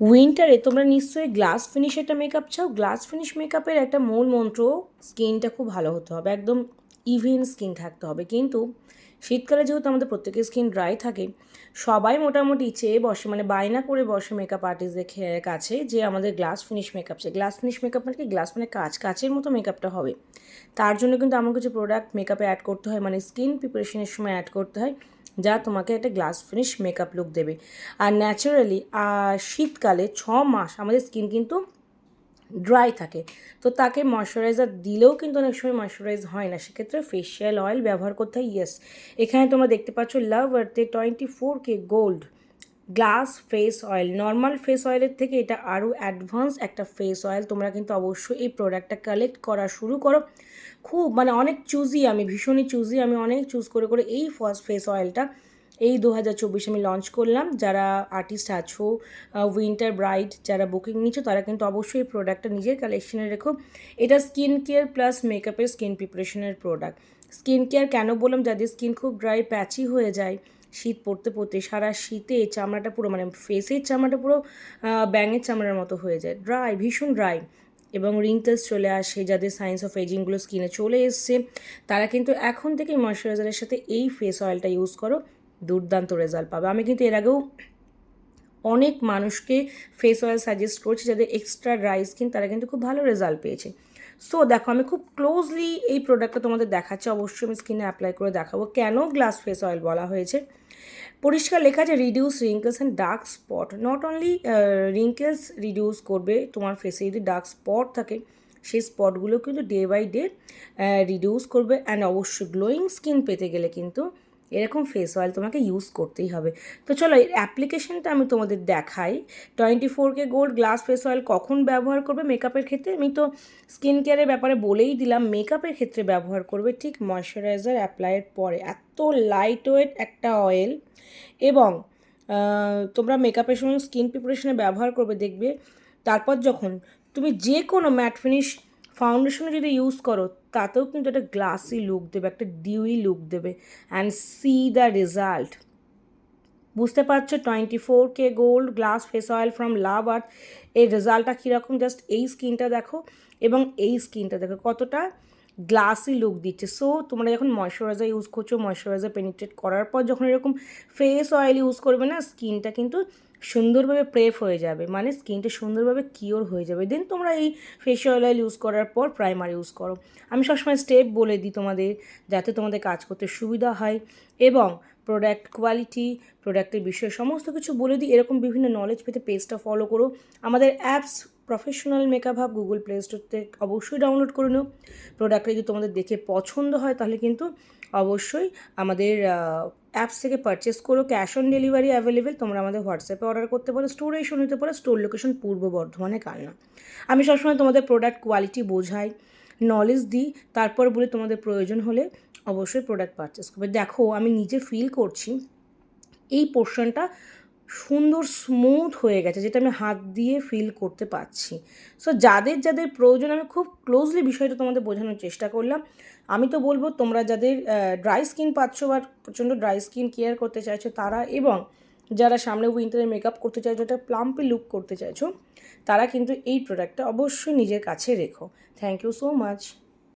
উইন্টারে তোমরা নিশ্চয়ই glass finish একটা মেকআপ চাও। গ্লাস ফিনিশ মেকআপের একটা মূল মন্ত্র স্কিনটা খুব ভালো হতে হবে। একদম ইভেন স্কিন থাকতে হবে। কিন্তু শীতকালে যেহেতু আমাদের প্রত্যেকের স্কিন ড্রাই থাকে, সবাই মোটামুটি চেয়ে বসে মানে বায়না করে বসে মেকআপ আর্টিস্টদের কাছে যে আমাদের গ্লাস ফিনিশ মেকআপ চাই। গ্লাস ফিনিশ মেকআপ মানে কি? গ্লাস মানে কাচ, কাচের মতো মেকআপটা হবে। তার জন্য কিন্তু আমার কিছু প্রোডাক্ট মেকআপে অ্যাড করতে হয়। মানে স্কিন প্রিপারেশনের সময় অ্যাড করতে হয়। যা তোমাকে একটা গ্লাস ফিনিশ মেকআপ লুক দেবে। আর ন্যাচারালি শীতকালে ছ মাস আমাদের স্কিন কিন্তু ড্রাই থাকে। তো তাকে ময়শ্চারাইজার দিলেও কিন্তু অনেক সময় ময়শ্চারাইজ হয় না। সেক্ষেত্রে ফেশিয়াল অয়েল ব্যবহার করতে হয়। ইয়েস এখানে তোমরা দেখতে পাচ্ছ লাভ আর্থে twenty four K gold glass face oil normal face অয়েলের থেকে এটা আরও অ্যাডভান্স একটা ফেস অয়েল তোমরা কিন্তু অবশ্যই এই প্রোডাক্টটা কালেক্ট করা শুরু করো। খুব মানে অনেক চুজি আমি, ভীষণই চুজি আমি অনেক চুজ করে করে এই ফার্স্ট ফেস অয়েলটা এই দু হাজার চব্বিশে আমি লঞ্চ করলাম। যারা আর্টিস্ট আছো উইন্টার ব্রাইড যারা বুকিং নিচ্ছ, তারা কিন্তু অবশ্যই এই প্রোডাক্টটা নিজের কালেকশনে রেখো। এটা স্কিন কেয়ার প্লাস মেকআপের স্কিন প্রিপারেশনের প্রোডাক্ট স্কিন কেয়ার কেন বললাম? যাদের স্কিন খুব ড্রাই প্যাচি হয়ে যায় শীত পড়তে পড়তে সারা শীতে চামড়াটা পুরো মানে ফেসের চামড়াটা পুরো ব্যাঙের চামড়ার মতো হয়ে যায়। ড্রাই ভীষণ ড্রাই এবং রিঙ্কলস চলে আসে, যাদের সায়েন্স অফ এজিংগুলো স্কিনে চলে এসছে। তারা কিন্তু এখন থেকে ময়শ্চারাইজারের সাথে এই ফেস অয়েলটা ইউজ করো, দুর্দান্ত রেজাল্ট পাবে। আমি কিন্তু এর আগেও অনেক মানুষকে ফেস অয়েল সাজেস্ট করছি, যাদের এক্সট্রা ড্রাই স্কিন তারা কিন্তু খুব ভালো রেজাল্ট পেয়েছে। সো দেখো, আমি খুব ক্লোজলি এই প্রোডাক্টটা তোমাদের দেখাচ্ছি। অবশ্যই আমি স্কিনে অ্যাপ্লাই করে দেখাবো। কেন গ্লাস ফেস অয়েল বলা হয়েছে? পরিষ্কার লেখা আছে reduce wrinkles and dark spot not only wrinkles reduce করবে, তোমার ফেসে যদি ডার্ক স্পট থাকে, সেই স্পটগুলো কিন্তু ডে বাই ডে রিডিউস করবে অ্যান্ড অবশ্যই গ্লোয়িং স্কিন পেতে গেলে কিন্তু এরকম ফেস অয়েল তোমাকে ইউজ করতেই হবে। তো চলো এর অ্যাপ্লিকেশনটা আমি তোমাদের দেখাই। Twenty four K gold glass face oil কখন ব্যবহার করবে মেকআপের ক্ষেত্রে? আমি তো স্কিন কেয়ারের ব্যাপারে বলেই দিলাম মেকআপের ক্ষেত্রে ব্যবহার করবে ঠিক ময়শ্চারাইজার অ্যাপ্লাইয়ের পরে। এত লাইট ওয়েট একটা অয়েল এবং তোমরা মেকআপের সময় স্কিন প্রিপারেশনে ব্যবহার করবে, দেখবে তারপর যখন তুমি যে কোনো ম্যাট ফিনিশ ফাউন্ডেশনে যদি ইউজ করো, তাতেও কিন্তু একটা গ্লাসি লুক দেবে, একটা ডিউই লুক দেবে। অ্যান্ড সি দ্য রেজাল্ট বুঝতে পারছ? Twenty four K gold glass face oil from Love Earth এর রেজাল্টটা কীরকম? জাস্ট এই স্কিনটা দেখো। এবং এই স্কিনটা দেখো, কতটা গ্লাসি লুক দিচ্ছে। সো তোমরা যখন ময়শ্চারাইজার ইউজ করছ ময়শ্চারাইজার পেনিট্রেট করার পর যখন এরকম ফেস অয়েল ইউজ করবে না স্কিনটা কিন্তু সুন্দরভাবে প্রেফ হয়ে যাবে। মানে স্কিনটা সুন্দরভাবে কিওর হয়ে যাবে। দেন তোমরা এই ফেশিয়াল অয়েল ইউজ করার পর প্রাইমার ইউজ করো। আমি সবসময় স্টেপ বলে দিই তোমাদের, যাতে তোমাদের কাজ করতে সুবিধা হয়। এবং প্রোডাক্ট কোয়ালিটি প্রোডাক্টের বিষয়ে সমস্ত কিছু বলে দিই। এরকম বিভিন্ন নলেজ পেতে পেজটা ফলো করো। আমাদের apps professional makeup hub Google Play স্টোরতে অবশ্যই ডাউনলোড করে নিও। প্রোডাক্টটা যদি তোমাদের দেখে পছন্দ হয়, তাহলে কিন্তু অবশ্যই আমাদের অ্যাপস থেকে পারচেস করো। Cash on delivery available. তোমরা আমাদের হোয়াটসঅ্যাপে অর্ডার করতে পারো। স্টোরে এসে নিতে পারো। স্টোর লোকেশন পূর্ব বর্ধমানে কালনা। আমি সবসময় তোমাদের প্রোডাক্ট কোয়ালিটি বোঝাই, নলেজ দিই। তারপর বলে তোমাদের প্রয়োজন হলে অবশ্যই প্রোডাক্ট পারচেস করবে। দেখো, আমি নিজে ফিল করছি, এই পোর্শনটা সুন্দর স্মুথ হয়ে গেছে, যেটা আমি হাত দিয়ে ফিল করতে পারছি। সো যাদের যাদের প্রয়োজন, আমি খুব ক্লোজলি বিষয়টা তোমাদের বোঝানোর চেষ্টা করলাম। আমি তো বলব, তোমরা যাদের ড্রাই স্কিন পাচ্ছ বা প্রচণ্ড ড্রাই স্কিন কেয়ার করতে চাইছো তারা এবং যারা সামনে উইন্টারে মেকআপ করতে চাইছো, একটা প্লাম্পি লুক করতে চাইছো, তারা কিন্তু এই প্রোডাক্টটা অবশ্যই নিজের কাছে রেখো। Thank you so much